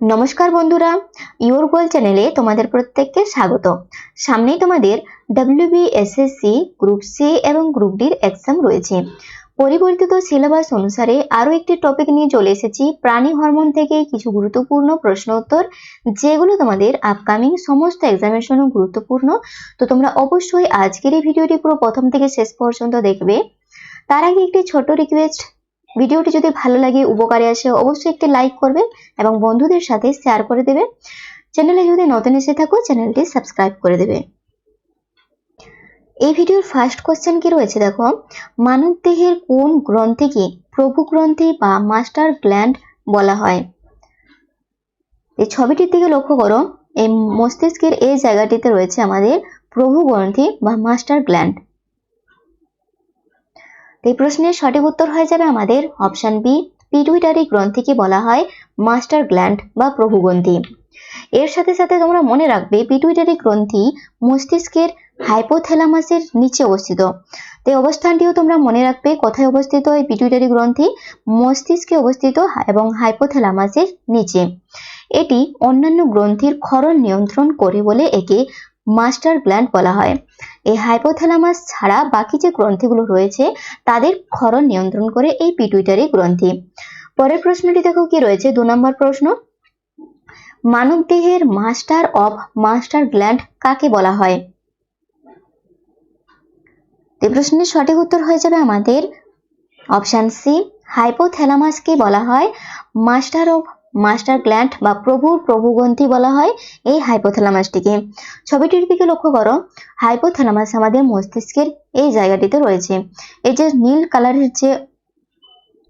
নমস্কার বন্ধুরা your goal চ্যানেলে তোমাদের প্রত্যেককে স্বাগত। সামনেই তোমাদের ডাব্লিউবিএসএসসি গ্রুপ সি এবং গ্রুপ ডির এক্সাম রয়েছে। পরিবর্তিত সিলেবাস অনুসারে আরও একটি টপিক নিয়ে চলে এসেছি, প্রাণী হরমোন থেকে কিছু গুরুত্বপূর্ণ প্রশ্ন উত্তর, যেগুলো তোমাদের আপকামিং সমস্ত এক্সামের গুরুত্বপূর্ণ। তো তোমরা অবশ্যই আজকের এই ভিডিওটি পুরো প্রথম থেকে শেষ পর্যন্ত দেখবে। তার আগে একটি ছোট রিকোয়েস্ট ভিডিওটি যদি ভালো লাগে, উপকারে আসে, অবশ্যই একটি লাইক করবে এবং বন্ধুদের সাথে শেয়ার করে দেবে চ্যানেলে যদি নতুন এসে থাকো চ্যানেলটি সাবস্ক্রাইব করে দেবে। এই ভিডিওর ফার্স্ট কোশ্চেন কি রয়েছে দেখো? মানব দেহের কোন গ্রন্থিকে প্রভু গ্রন্থি বা মাস্টার গ্ল্যান্ড বলা হয়? এই ছবিটির দিকে লক্ষ্য করো। এই মস্তিষ্কের এই জায়গাটিতে রয়েছে আমাদের প্রভু গ্রন্থি বা মাস্টার গ্ল্যান্ড। এই প্রশ্নের সঠিক উত্তর হয়ে যাবে আমাদের অপশন বি, পিটুইটারি গ্রন্থিকে বলা হয় মাস্টার গ্ল্যান্ড বা প্রভুগ্রন্থি। এর সাথে সাথে তোমরা মনে রাখবে, পিটুইটারি গ্রন্থি মস্তিষ্কের হাইপোথ্যালামাসের নিচে অবস্থিত। তাই অবস্থানটিও তোমরা মনে রাখবে, কোথায় অবস্থিত এই পিটুইটারি গ্রন্থি? মস্তিষ্কে অবস্থিত এবং হাইপোথ্যালামাসের নিচে। এটি অন্যান্য গ্রন্থির ক্ষরণ নিয়ন্ত্রণ করে বলে একে মাস্টার গ্ল্যান্ড বলা হয়। এই হাইপোথ্যালামাস ছাড়া বাকি যে গ্রন্থিগুলো রয়েছে, তাদের ক্ষরণ নিয়ন্ত্রণ করে এই পিটুইটারি গ্রন্থি। পরের প্রশ্নটি দেখো কি রয়েছে? দু নম্বর প্রশ্ন। মানব দেহের মাস্টার অফ মাস্টার গ্ল্যান্ড কাকে বলা হয়? এই প্রশ্নের সঠিক উত্তর হয়ে যাবে আমাদের অপশান সি। হাইপোথ্যালামাসকে বলা হয় মাস্টার অফ মাস্টার গ্ল্যান্ড বা প্রভুর প্রভুগ্রন্থি বলা হয় এই হাইপোথ্যালামাসটিকে। ছবিটির দিকে লক্ষ্য করো। হাইপোথ্যালামাস আমাদের মস্তিষ্কের এই জায়গাটিতে রয়েছে। এই যে নীল কালারের যে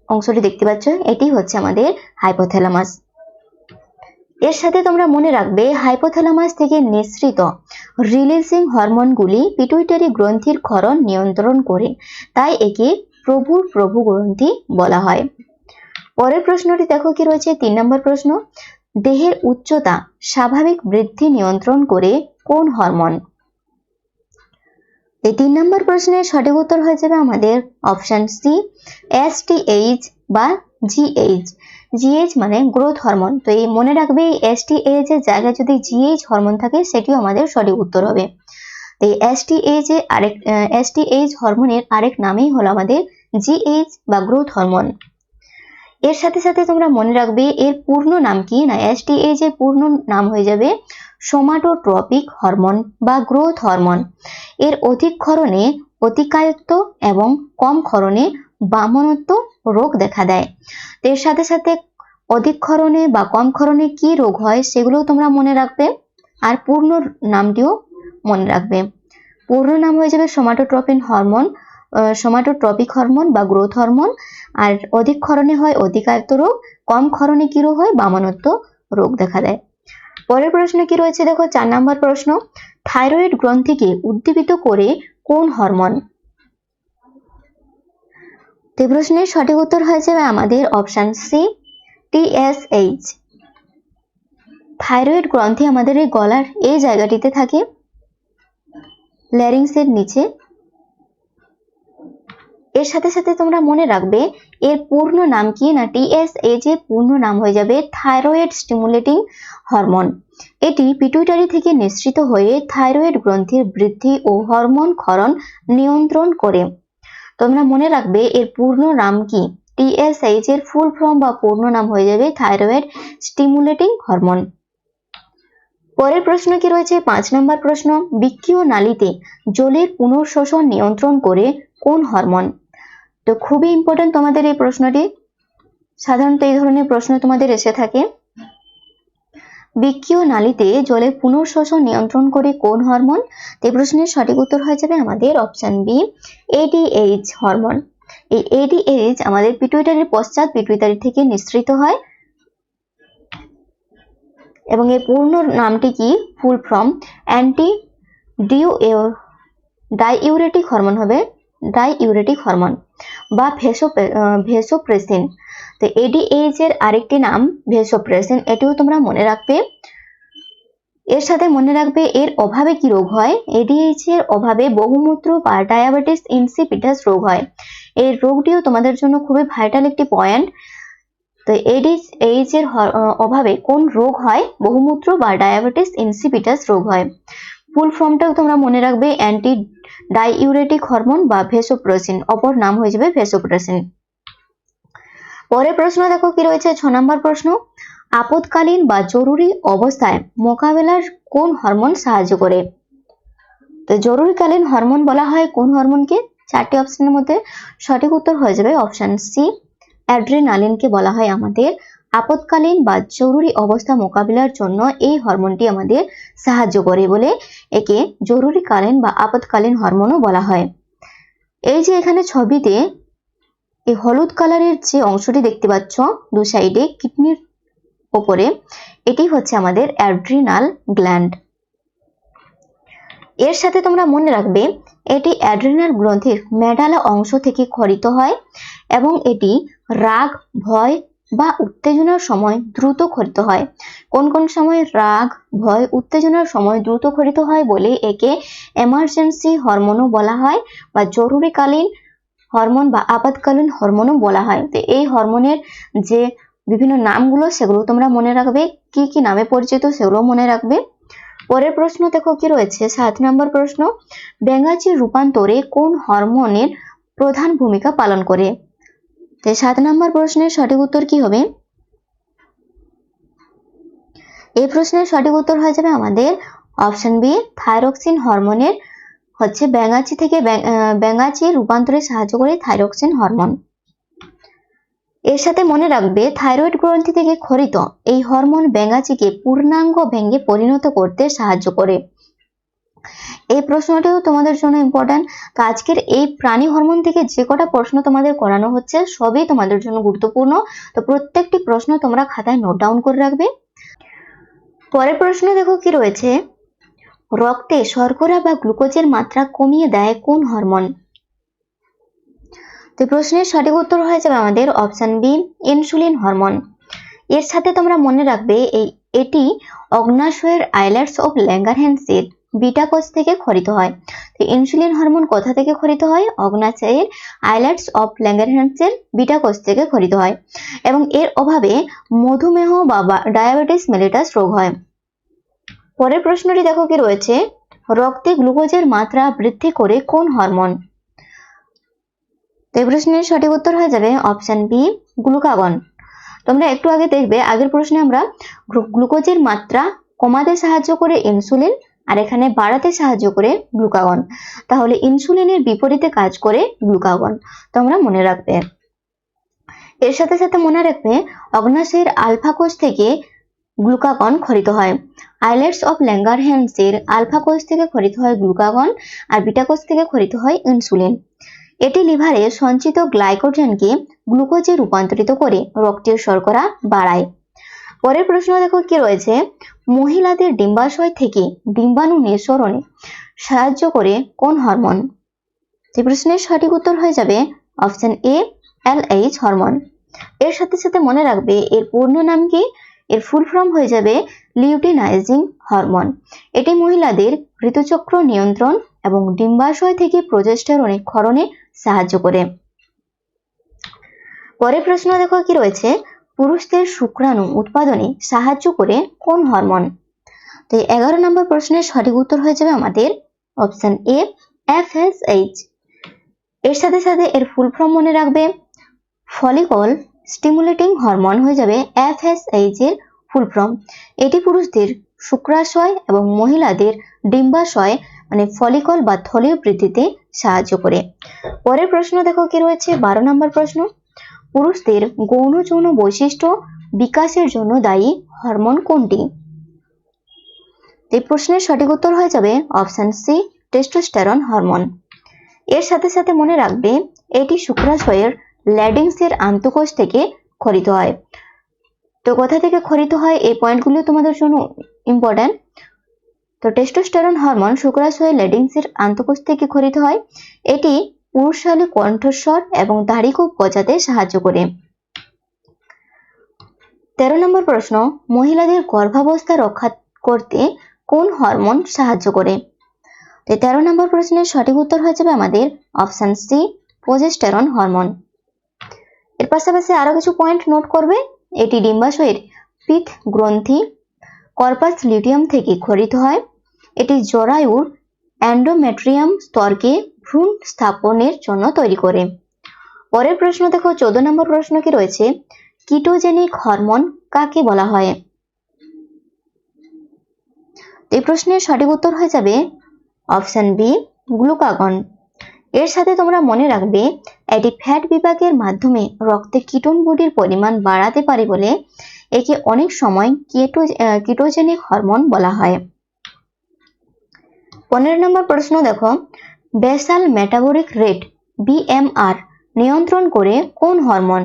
অংশটি দেখতে পাচ্ছ, এটি হচ্ছে আমাদের হাইপোথ্যালামাস। এর সাথে তোমরা মনে রাখবে, হাইপোথ্যালামাস থেকে নিঃসৃত রিলিজিং হরমোনগুলি পিটুইটারি গ্রন্থির ক্ষরণ নিয়ন্ত্রণ করে, তাই একে প্রভুর প্রভু গ্রন্থি বলা হয়। পরের প্রশ্নটি দেখো কি রয়েছে, তিন নম্বর প্রশ্ন, দেহের উচ্চতা স্বাভাবিক বৃদ্ধি নিয়ন্ত্রণ করে কোন হরমোন? এই তিন নম্বর প্রশ্নের সঠিক উত্তর হয়ে যাবে আমাদের option C S T H বা জিএইচ জিএইচ মানে গ্রোথ হরমোন তো এই মনে রাখবে এই এস টি এইচ এর জায়গায় যদি জিএইচ হরমোন থাকে, সেটিও আমাদের সঠিক উত্তর হবে। এই এস টি এইচ এর আরেক এস টি এইচ হরমোনের আরেক নামেই হলো আমাদের জিএইচ বা গ্রোথ হরমোন এর সাথে সাথে তোমরা মনে রাখবে, এর পূর্ণ নাম কি না? এসটিএইচ এর পূর্ণ নাম হয়ে যাবে সোমাটোট্রপিক হরমোন বা গ্রোথ হরমোন এর অধিক ক্ষরণে অতিকায়ত্ব এবং কম ক্ষরণে বামনত্ব রোগ দেখা দেয়। এর সাথে সাথে অধিক ক্ষরণে বা কম ক্ষরণে কি রোগ হয় সেগুলোও তোমরা মনে রাখবে। আর পূর্ণ নামটিও মনে রাখবে। পূর্ণ নাম হয়ে যাবে সোমাটোট্রপিন হরমোন সোমাটোট্রপিক হরমোন বা গ্রোথ হরমোন আর অধিক ক্ষরণে হয় অধিকায়ত্ত রোগ, কম ক্ষরণে কি রোগ হয় বামানত্ব রোগ দেখা দেয়। পরের প্রশ্ন কি রয়েছে? দেখো, চার নাম্বার প্রশ্ন, থাইরয়েড গ্রন্থিকে উদ্দীপিত করে কোন হরমোন এই প্রশ্নের সঠিক উত্তর হয়ে যাবে আমাদের অপশন সি টিএসএইচ থাইরয়েড গ্রন্থি আমাদের এই গলার এই জায়গাটিতে থাকে ল্যারিংসের নিচে। এর সাথে সাথে তোমরা মনে রাখবে, এর পূর্ণ নাম কি? না টিএসএইচ এর পূর্ণ নাম হয়ে যাবে থাইরয়েড স্টিমুলেটিং হরমোন এটি পিটুইটারি থেকে নিঃসৃত হয়ে থাইরয়েড গ্রন্থির বৃদ্ধি ও হরমোন ক্ষরণ নিয়ন্ত্রণ করে। তোমরা মনে রাখবে, এর পূর্ণ নাম কি? টিএসএইচ এর ফুল ফর্ম বা পূর্ণ নাম হয়ে যাবে থাইরয়েড স্টিমুলেটিং হরমোন পরের প্রশ্ন কি রয়েছে? পাঁচ নম্বর প্রশ্ন বৃক্ষীয় নালীতে জলের পুনঃশোষণ নিয়ন্ত্রণ করে কোন হরমোন তো খুবই ইম্পর্টেন্ট তোমাদের এই প্রশ্নটি। সাধারণত এই ধরনের প্রশ্ন তোমাদের এসে থাকে। বৃক্ষীয় নালীতে জলের পুনঃশোষণ নিয়ন্ত্রণ করে কোন হরমোন এই প্রশ্নের সঠিক উত্তর হয়ে যাবে আমাদের অপশন বি এডিএইচ হরমোন এই এডিএইচ আমাদের পিটুইটারির পশ্চাৎ পিটুইটারি থেকে নিঃসৃত হয়। এবং এর পূর্ণ নামটি কি? ফুল ফর্ম অ্যান্টি ডিউ ডাইউরেটিক হরমোন হবে। ডাইউরেটিক হরমোন বা ভেসো ভেসোপ্রেসিন। তো এডিএইচ এর আরেকটি নাম, ভেসোপ্রেসিন, এটিও তোমরা মনে রাখবে। এর সাথে মনে রাখবে এর অভাবে কি রোগ হয়? এডিএইচ এর অভাবে বহুমূত্র বা ডায়াবেটিস ইনসিপিটাস রোগ হয়। এই রোগটিও তোমাদের জন্য খুবই ভাইটাল একটি পয়েন্ট তো এডিস এইচ এর অভাবে কোন রোগ হয়? বহুমূত্র বা ডায়াবেটিস ইনসিপিটাস রোগ হয়। ফুল ফর্মটাও তোমরা মনে রাখবে অ্যান্টি ডাইউরেটিক হরমোন বা ভেসোপ্রেসিন অপর নাম হয়ে যাবে ভেসোপ্রেসিন পরের প্রশ্ন দেখো কি রয়েছে, ছ নম্বর প্রশ্ন, আপদকালীন বা জরুরি অবস্থায় মোকাবেলার কোন হরমোন সাহায্য করে? তো জরুরিকালীন হরমোন বলা হয় কোন হরমোনকে চারটি অপশনের মধ্যে সঠিক উত্তর হয়ে যাবে অপশন সি অ্যাড্রিনালিনকে বলা হয় আমাদের। আপদকালীন বা জরুরি অবস্থা মোকাবিলার জন্য এই হরমোনটি আমাদের সাহায্য করে বলে একে জরুরিকালীন বা আপদকালীন হরমোনও বলা হয়। এই যে এখানে ছবিতে এই হলুদ কালারের যে অংশটি দেখতে পাচ্ছ, দু সাইডে কিডনির ওপরে, এটি হচ্ছে আমাদের অ্যাড্রিনাল গ্ল্যান্ড। এর সাথে তোমরা মনে রাখবে, এটি অ্যাড্রিনাল গ্রন্থির মেডালা অংশ থেকে ক্ষরিত হয় এবং এটি রাগ, ভয় বা উত্তেজনার সময় দ্রুত ক্ষরিত হয়। কোন কোন সময় রাগ, ভয়, উত্তেজনার সময় দ্রুত ক্ষরিত হয় বলে একে এমার্জেন্সি হরমোনও বলা হয় বা জরুরিকালীন হরমোন বা আপাতকালীন হরমোনও বলা হয়। তো এই হরমোনের যে বিভিন্ন নামগুলো, সেগুলো তোমরা মনে রাখবে। কি কি নামে পরিচিত সেগুলো মনে রাখবে। পরের প্রশ্ন দেখো কি রয়েছে? সাত নম্বর প্রশ্ন ব্যাঙ্গাচির রূপান্তরে কোন হরমোনের প্রধান ভূমিকা পালন করে? তো সাত নম্বর প্রশ্নের সঠিক উত্তর কি হবে? এই প্রশ্নের সঠিক উত্তর হয়ে যাবে আমাদের অপশন বি, থাইরক্সিন হরমোনের হচ্ছে ব্যাঙাচি থেকে ব্যাঙাচি রূপান্তরে সাহায্য করে থাইরক্সিন হরমোন। এর সাথে মনে রাখবে, থাইরয়েড গ্রন্থি থেকে ক্ষরিত এই হরমোন ব্যাঙাচিকে পূর্ণাঙ্গ ভেঙ্গে পরিণত করতে সাহায্য করে। এই প্রশ্নটিও তোমাদের জন্য ইম্পর্ট্যান্ট তো আজকের এই প্রাণী হরমোন থেকে যে কটা প্রশ্ন তোমাদের করানো হচ্ছে, সবই তোমাদের জন্য গুরুত্বপূর্ণ। তো প্রত্যেকটি প্রশ্ন তোমরা খাতায় নোট ডাউন করে রাখবে। পরের প্রশ্ন দেখো কি রয়েছে? রক্তে শর্করা বা গ্লুকোজের মাত্রা কমিয়ে দেয় কোন হরমোন? তো প্রশ্নের সঠিক উত্তর হয়ে যাবে আমাদের অপশন বি ইনসুলিন হরমোন এর সাথে তোমরা মনে রাখবে, এই, এটি অগ্নাশয়ের আইল্যান্ডস অফ ল্যাঙ্গারহ্যান্সের বিটা কোষ থেকে ক্ষরিত হয়। তো ইনসুলিন হরমোন কোথা থেকে ক্ষরিত হয়? অগ্নাশয়ের আইল্যান্ডস অফ ল্যাঙ্গারহ্যান্সের বিটা কোষ থেকে ক্ষরিত হয়। এবং এর অভাবে মধুমেহ বা ডায়াবেটিস মেলিটাস রোগ হয়। পরের প্রশ্নটি দেখো কি রয়েছে? রক্তে গ্লুকোজের মাত্রা বৃদ্ধি করে কোন হরমোন এই প্রশ্নের সঠিক উত্তর হয়ে যাবে অপশন বি গ্লুকাগন তোমরা একটু আগে দেখবে, আগের প্রশ্নে আমরা গ্লুকোজের মাত্রা কমাতে সাহায্য করে ইনসুলিন আর এখানে বাড়াতে সাহায্য করে গ্লুকাগন তাহলে ইনসুলিনের বিপরীতে কাজ করে গ্লুকাগন তোমরা মনে রাখবে। এর সাথে সাথে মনে রাখবে অগ্নাশয়ের আলফা কোষ থেকে গ্লুকাগন ক্ষরিত হয়। আইলেটস অফ ল্যাঙ্গারহ্যান্সের আলফা কোষ থেকে ক্ষরিত হয় গ্লুকাগন আর বিটা কোষ থেকে ক্ষরিত হয় ইনসুলিন এটি লিভারে সঞ্চিত গ্লাইকোজেনকে গ্লুকোজে রূপান্তরিত করে রক্তের শর্করা বাড়ায়। পরের প্রশ্ন দেখো কি রয়েছে? মহিলাদের ডিম্বাশয় থেকে ডিম্বাণু নিঃসরণে সাহায্য করে কোন হরমোন? যে প্রশ্নের সঠিক উত্তর হয়ে যাবে option A, L H hormone. এর সাথে সাথে মনে রাখবে এর পূর্ণ নাম কি? এর ফুল ফর্ম হয়ে যাবে লিউটিনাইজিং হরমোন। এটি মহিলাদের ঋতুচক্র নিয়ন্ত্রণ এবং ডিম্বাশয় থেকে প্রজেস্টেরনে ক্ষরণে সাহায্য করে। পরের প্রশ্ন দেখো কি রয়েছে? পুরুষদের শুক্রাণু উৎপাদনে সাহায্য করে কোন হরমোন? তো এগারো নম্বর প্রশ্নের সঠিক উত্তর হয়ে যাবে আমাদের option A F S H এর সাথে সাথে এর ফুল ফর্ম মনে রাখবে। ফলিকল স্টিমুলেটিং হরমোন হয়ে যাবে এফ এস এইচ এর ফুল ফর্ম। এটি পুরুষদের শুক্রাশয় এবং মহিলাদের ডিম্বাশয় মানে ফলিকল বা থলীয় বৃদ্ধিতে সাহায্য করে। পরের প্রশ্ন দেখো, কি রয়েছে? বারো নম্বর প্রশ্ন। পুরুষদের গৌণ যৌন বৈশিষ্ট্য বিকাশের জন্য দায়ী হরমোন কোনটি? এই প্রশ্নের সঠিক উত্তর হয়ে যাবে অপশন সি টেস্টোস্টেরন হরমোন এর সাথে সাথে মনে রাখবে, এটি শুক্রাশয়ের ল্যাডিংসের আন্তঃকোষ থেকে ক্ষরিত হয়। তো কোথা থেকে খরিত হয়? এই পয়েন্টগুলো তোমাদের জন্য ইম্পর্ট্যান্ট তো টেস্টোস্টেরন হরমোন শুক্রাশয় লেডিংসের আন্তঃকোষ থেকে ক্ষরিত হয়। এটি পুরুষালী কণ্ঠস্বর এবং দাড়িকোপ গজাতে সাহায্য করে। তেরো নম্বর প্রশ্ন, মহিলাদের গর্ভাবস্থা রক্ষা করতে কোন হরমোন সাহায্য করে? তেরো নম্বর প্রশ্নের সঠিক উত্তর হয়ে যাবে আমাদের অপশন সি প্রজেস্টেরন হরমোন এর পাশাপাশি আরও কিছু পয়েন্ট নোট করবে, এটি ডিম্বাশয়ের পিত গ্রন্থি কর্পাস লিউটিয়াম থেকে খরিত হয়। এটি জরায়ুর অ্যান্ডোমেট্রিয়াম স্তরকে ভ্রূণ স্থাপনের জন্য তৈরি করে। পরের প্রশ্ন দেখো, চোদ্দ নম্বর প্রশ্ন কি রয়েছে? কিটোজেনিক হরমোন কাকে বলা হয়? এই প্রশ্নের সঠিক উত্তর হয়ে যাবে অপশন বি, গ্লুকাগন। এর সাথে তোমরা মনে রাখবে, এটি ফ্যাট বিভাগের মাধ্যমে রক্তে কিটোন বডির পরিমাণ বাড়াতে পারে বলে একে অনেক সময় কেটো কিটোজেনিক হরমোন বলা হয়। পনেরো নম্বর প্রশ্ন দেখো বেসাল মেটাবলিক রেট বিএমআর নিয়ন্ত্রণ করে কোন হরমোন?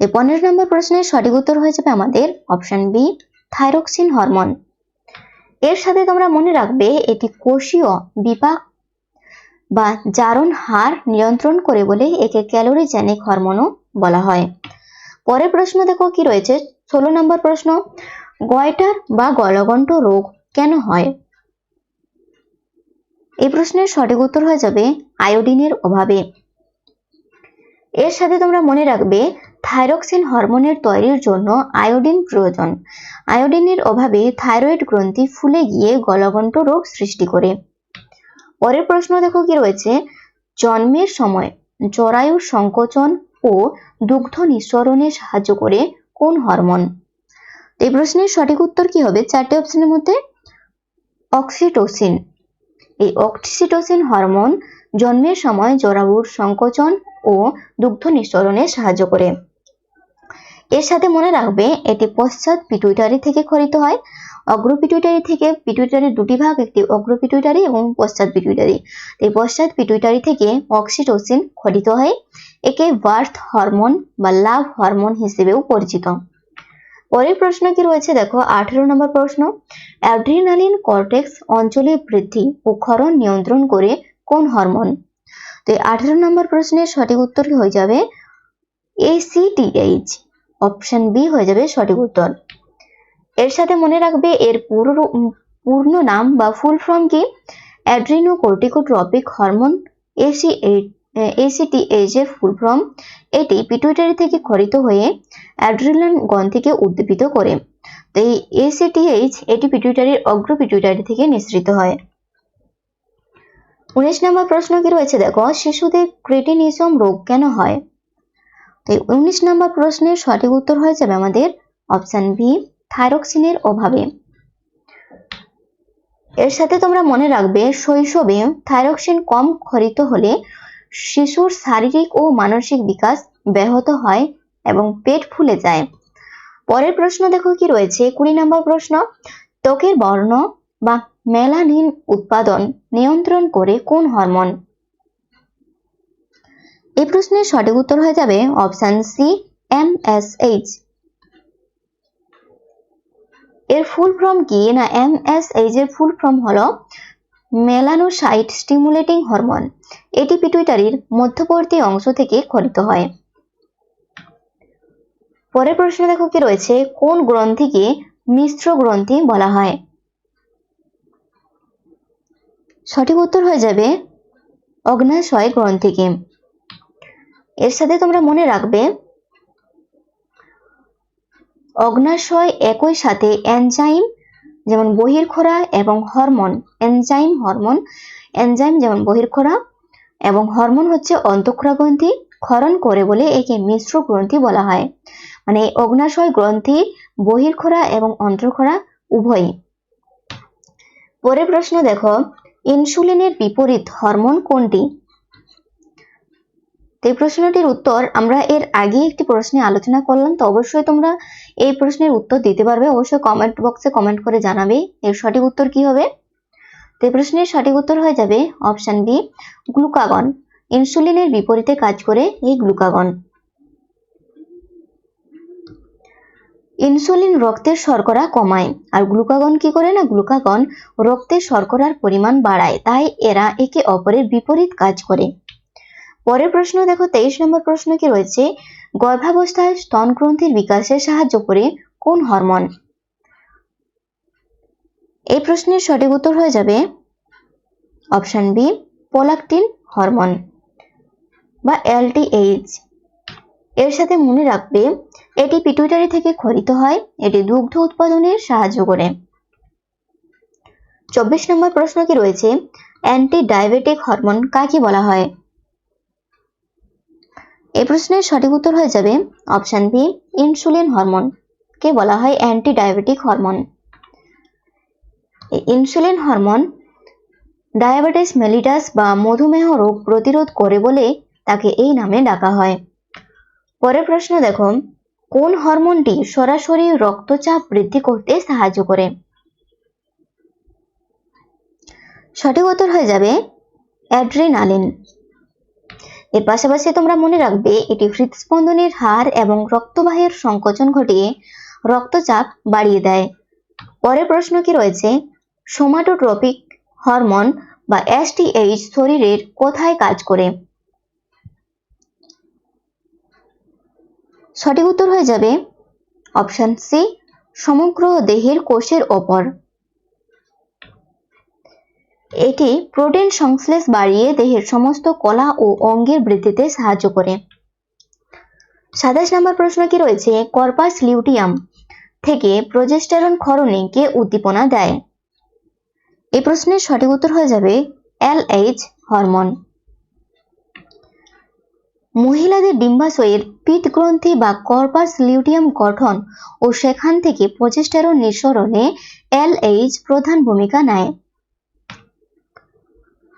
এই পনেরো নম্বর প্রশ্নের সঠিক উত্তর হয়ে যাবে আমাদের অপশন বি, থাইরক্সিন হরমোন। এর সাথে তোমরা মনে রাখবে এটি কোষীয় বিপাক বা জারণ হার নিয়ন্ত্রণ করে বলে একে ক্যালোরিজেনিক হরমোনও বলা হয়। পরের প্রশ্ন দেখো কি রয়েছে? ষোলো নম্বর প্রশ্ন, গয়টার বা গলগণ্ড রোগ কেন হয়? এই প্রশ্নের সঠিক উত্তর হয়ে যাবে আয়োডিনের অভাবে। এর সাথে তোমরা মনে রাখবে, থাইরক্সিন হরমোনের তৈরির জন্য আয়োডিন প্রয়োজন। আয়োডিনের অভাবে থাইরয়েড গ্রন্থি ফুলে গিয়ে গলগণ্ড রোগ সৃষ্টি করে। পরের প্রশ্ন দেখো কি রয়েছে? জন্মের সময় জরায়ুর সংকোচন ও দুগ্ধ নিঃসরণে সাহায্য করে কোন হরমোন? এই প্রশ্নের সঠিক উত্তর কি হবে? চারটি অপশনের মধ্যে অক্সিটোসিন অক্সিটোসিন হরমোন জন্মের সময় জরায়ুর সংকোচন ও দুগ্ধ নিঃসরণে সাহায্য করে। এর সাথে মনে রাখবে এটি পশ্চাৎ পিটুইটারি থেকে খরিত হয়। অগ্রপিটুইটারি থেকে পিটুইটারির দুটি ভাগ, একটি অগ্রপিটুইটারি এবং পশ্চাৎ পিটুইটারি এই পশ্চাৎ পিটুইটারি থেকে অক্সিটোসিন খরিত হয়। একে বার্থ হরমোন বা লাভ হরমোন হিসেবেও পরিচিত। পরের প্রশ্ন কি রয়েছে? দেখো, আঠেরো নম্বর প্রশ্ন। অ্যাড্রিনালিন কর্টেক্স অঞ্চলে বৃদ্ধি ও ক্ষরণ নিয়ন্ত্রণ করে কোন হরমোন? তো আঠেরো নম্বর প্রশ্নের সঠিক উত্তর হয়ে যাবে? এসিটিএইচ অপশন বি হয়ে যাবে সঠিক উত্তর। এর সাথে মনে রাখবে, এর পুরো পূর্ণ নাম বা ফুল ফর্ম কি? Adreno corticotropic hormone AC ACTH এর ফুল ফর্ম এটি পিটুইটারি থেকে খরিত হয়ে অ্যাড্রিনাল গ্রন্থিকে উদ্দীপিত করে। তো এই এসিটিএইচ এটি পিটুইটারির অগ্র পিটুইটারি থেকে নিঃসৃত হয়। উনিশ নম্বর প্রশ্ন কি রয়েছে? দেখো, শিশুদের ক্রেটিনিজম রোগ কেন হয়? তো উনিশ নম্বর প্রশ্নের সঠিক উত্তর হয়ে যাবে আমাদের অপশন বি থাইরক্সিনের অভাবে। এর সাথে তোমরা মনে রাখবে, শৈশবে থাইরক্সিন কম খরিত হলে শিশুর শারীরিক ও মানসিক বিকাশ ব্যাহত হয় এবং পেট ফুলে যায়। পরের প্রশ্ন দেখো কি রয়েছে? কুড়ি নম্বর প্রশ্ন, ত্বকের বর্ণ বা মেলানিন উৎপাদন নিয়ন্ত্রণ করে কোন হরমোন? এই প্রশ্নের সঠিক উত্তর হয়ে যাবে option C M S H এর ফুল ফর্ম কি? না এম এস এইচ এর ফুল ফর্ম হলো মেলানোসাইট স্টিমুলেটিং হরমোন। এটি পিটুইটারির মধ্যবর্তী অংশ থেকে খরিত হয়। পরের প্রশ্ন দেখো কি রয়েছে? কোন গ্রন্থিকে মিশ্র গ্রন্থি বলা হয়? সঠিক উত্তর হয়ে যাবে অগ্নাশয় গ্রন্থিকে। এর সাথে তোমরা মনে রাখবে অগ্নাশয় একই সাথে এনজাইম যেমন বহির্খোরা এবং হরমোন, এনজাইম হরমোন। এনজাইম যেমন বহির্খোরা এবং হরমোন হচ্ছে অন্তঃক্ষরা গ্রন্থি, ক্ষরণ করে বলে একে মিশ্র গ্রন্থি বলা হয়। মানে অগ্নাশয় গ্রন্থি বহির্খোরা এবং অন্তঃক্ষরা উভয়ই। পরের প্রশ্ন দেখো, ইনসুলিনের বিপরীত হরমোন কোনটি? তো এই প্রশ্নটির উত্তর আমরা এর আগে একটি প্রশ্নে আলোচনা করলাম, তো অবশ্যই তোমরা এই প্রশ্নের উত্তর দিতে পারবে। অবশ্যই কমেন্ট বক্সে কমেন্ট করে জানাবে এর সঠিক উত্তর কি হবে। তো এই প্রশ্নের সঠিক উত্তর হয়ে যাবে অপশন বি গ্লুকাগন ইনসুলিনের বিপরীতে কাজ করে এই গ্লুকাগন ইনসুলিন রক্তের শর্করা কমায়, আর গ্লুকাগন কি করে না? গ্লুকাগন রক্তের শর্করার পরিমাণ বাড়ায়, তাই এরা একে অপরের বিপরীত কাজ করে। পরের প্রশ্ন, দেখো তেইশ নম্বর প্রশ্ন কি রয়েছে? গর্ভাবস্থায় স্তন গ্রন্থির বিকাশে সাহায্য করে কোন হরমোন? এই প্রশ্নের সঠিক উত্তর হয়ে যাবে অপশন বি, পোলাকটিন হরমোন বা এলটিএইচ এর সাথে মনে রাখবে, এটি পিটুইটারি থেকে খরিত হয়, এটি দুগ্ধ উৎপাদনে সাহায্য করে। চব্বিশ নম্বর প্রশ্ন কি রয়েছে? অ্যান্টি ডায়াবেটিক হরমোন কাকে বলা হয়? এই প্রশ্নের সঠিক উত্তর হয়ে যাবে অপশন বি, ইনসুলিন হরমোন। কে বলা হয় anti diabetic hormone insulin hormone diabetes mellitus বা মধুমেহ রোগ প্রতিরোধ করে বলে তাকে এই নামে ডাকা হয়। পরের প্রশ্ন দেখো, কোন হরমোনটি সরাসরি রক্তচাপ বৃদ্ধি করতে সাহায্য করে? সঠিক উত্তর হয়ে যাবে অ্যাড্রিনালিন। এর পাশাপাশি তোমরা মনে রাখবে, এটি হৃদস্পন্দনের হার এবং রক্তবাহের সংকোচন ঘটিয়ে রক্তচাপ বাড়িয়ে দেয়। পরের প্রশ্ন কি রয়েছে? সোমাটোট্রপিক হরমোন বা এসটিএইচ শরীরের কোথায় কাজ করে? সঠিক উত্তর হয়ে যাবে অপশন সি, সমগ্র দেহের কোষের ওপর। এটি প্রোটিন সংশ্লেষ বাড়িয়ে দেহের সমস্ত কলা ও অঙ্গের বৃদ্ধিতে সাহায্য করে। সাতাশ নম্বর প্রশ্ন কি রয়েছে? কর্পাস লিউটিয়াম থেকে প্রজেস্টেরন ক্ষরণে কে উদ্দীপনা দেয়? এই প্রশ্নের সঠিক উত্তর হয়ে যাবে এল এইচ হরমোন। মহিলাদের ডিম্বাশয়ের পিত্ত গ্রন্থি বা কর্পাস লিউটিয়াম গঠন ও সেখান থেকে প্রজেস্টেরন নিঃসরণে এলএইচ প্রধান ভূমিকা নেয়।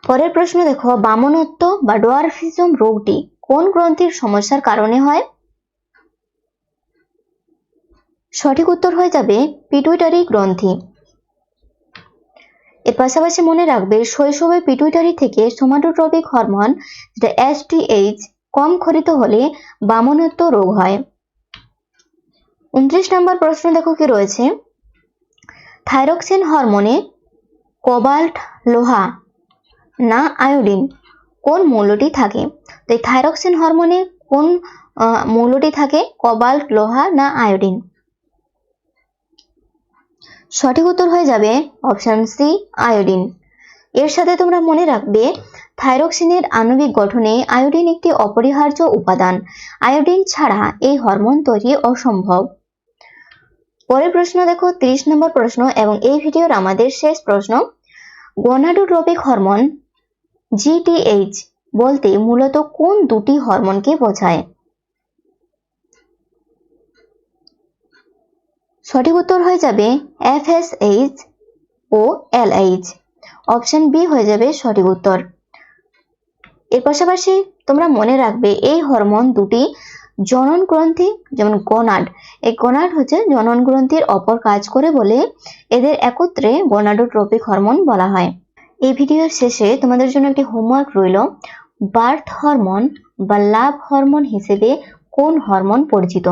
পরের প্রশ্ন দেখো, বামনত্ব বা ডোয়ারফিজম রোগটি কোন গ্রন্থির সমস্যার কারণে হয়? সঠিক উত্তর হয়ে যাবে পিটুইটারি গ্রন্থি। এর পাশাপাশি মনে রাখবে, শৈশবে পিটুইটারি থেকে সোমাটোট্রপিক হরমোন, যেটা এসটিএইচ কম খরিত হলে বামনত্ব রোগ হয়। উনত্রিশ নম্বর প্রশ্ন দেখো কি রয়েছে? থাইরক্সিন হরমোনে কোবাল্ট লোহা না আয়োডিন। কোন মৌলটি থাকে? তো এই থাইরক্সিন হরমোনে কোন মৌলটি থাকে? কবাল্ট লোহা না আয়োডিন? সঠিক উত্তর হয়ে যাবে অপশন সি আয়োডিন। এর সাথে তোমরা মনে রাখবে থাইরক্সিনের আণবিক গঠনে আয়োডিন একটি অপরিহার্য উপাদান। আয়োডিন ছাড়া এই হরমোন তৈরি অসম্ভব। পরের প্রশ্ন দেখো 30 নম্বর প্রশ্ন এবং এই ভিডিওর আমাদের শেষ প্রশ্ন। গনাডোট্রপিক হরমোন জিটিএইচ বলতে মূলত কোন দুটি হরমোনকে বোঝায়? সঠিক উত্তর হয়ে যাবে এফএসএইচ ও এলএইচ অপশন বি হয়ে যাবে সঠিক উত্তর। এর পাশাপাশি তোমরা মনে রাখবে এই হরমোন দুটি জনন গ্রন্থি, যেমন গনাড। এই গনাড হচ্ছে জনন গ্রন্থির অপর কাজ করে বলে এদের একত্রে গনাডোট্রপিক হরমোন বলা হয়। এই ভিডিওর শেষে তোমাদের জন্য একটি হোমওয়ার্ক রইল বার্থ হরমোন বা লাভ হরমোন হিসেবে কোন হরমোন পরিচিত?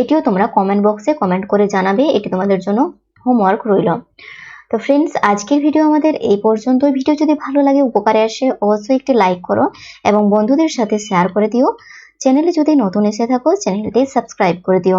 এটিও তোমরা কমেন্ট বক্সে কমেন্ট করে জানাবে, এটি তোমাদের জন্য হোমওয়ার্ক রইল। তো ফ্রেন্ডস আজকের ভিডিও আমাদের এই পর্যন্ত ভিডিও যদি ভালো লাগে, উপকারে আসে, অবশ্যই একটি লাইক করো এবং বন্ধুদের সাথে শেয়ার করে দিও। চ্যানেলে যদি নতুন এসে থাকো চ্যানেলটি সাবস্ক্রাইব করে দিও।